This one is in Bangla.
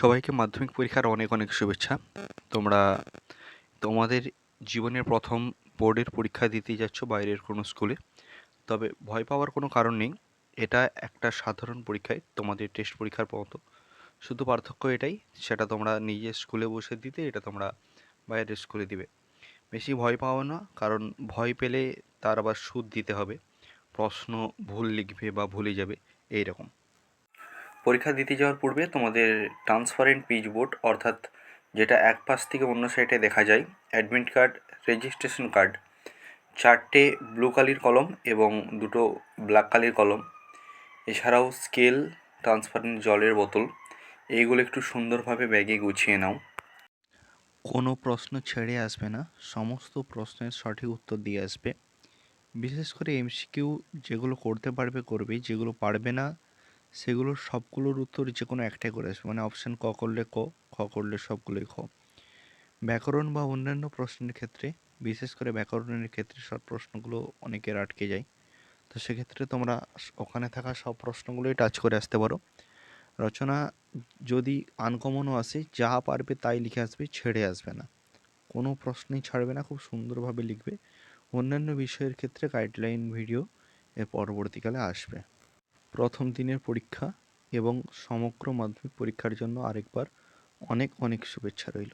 সবাইকে মাধ্যমিক পরীক্ষার অনেক অনেক শুভেচ্ছা। তোমরা তোমাদের জীবনের প্রথম বোর্ডের পরীক্ষা দিতে যাচ্ছ বাইরের কোনো স্কুলে। তবে ভয় পাওয়ার কোনো কারণ নেই। এটা একটা সাধারণ পরীক্ষায় তোমাদের টেস্ট পরীক্ষার মতো। শুধু পার্থক্য এটাই, সেটা তোমরা নিজের স্কুলে বসে দিতে, এটা তোমরা বাইরের স্কুলে দিবে। বেশি ভয় পাও না, কারণ ভয় পেলে তার আবার সুদ দিতে হবে। প্রশ্ন ভুল লিখবে বা ভুলে যাবে এই রকম পরীক্ষা দিতে যাওয়ার পূর্বে তোমাদের ট্রান্সপারেন্ট পিচ বোর্ড, অর্থাৎ যেটা এক পাশ থেকে অন্য সাইডে দেখা যায়, অ্যাডমিট কার্ড, রেজিস্ট্রেশন কার্ড, চারটে ব্লু কালির কলম এবং দুটো ব্ল্যাক কালির কলম। এছাড়াও স্কেল, ট্রান্সপারেন্ট জলের বোতল, এইগুলো একটু সুন্দরভাবে ব্যাগে গুছিয়ে নাও। কোনো প্রশ্ন ছেড়ে আসবে না, সমস্ত প্রশ্নের সঠিক উত্তর দিয়ে আসবে। বিশেষ করে এমসিকিউ যেগুলো করতে পারবে, করবে, যেগুলো পারবে না সেগুলোর সবগুলোর উত্তর যে কোনো একটাই করে আসবে। মানে অপশান ক করলে ক, খ করলে সবগুলোই খ। ব্যাকরণ বা অন্যান্য প্রশ্নের ক্ষেত্রে, বিশেষ করে ব্যাকরণের ক্ষেত্রে সব প্রশ্নগুলো অনেকের আটকে যায়। তো সেক্ষেত্রে তোমরা ওখানে থাকা সব প্রশ্নগুলোই টাচ করে আসতে পারো। রচনা যদি আনকমনও আসে, যা পারবে তাই লিখে আসবে, ছেড়ে আসবে না। কোনো প্রশ্নই ছাড়বে না, খুব সুন্দরভাবে লিখবে। অন্যান্য বিষয়ের ক্ষেত্রে গাইডলাইন ভিডিও এর পরবর্তীকালে আসবে। প্রথম দিনের পরীক্ষা এবং সমগ্র মাধ্যমিক পরীক্ষার জন্য আরেকবার অনেক অনেক শুভেচ্ছা রইল।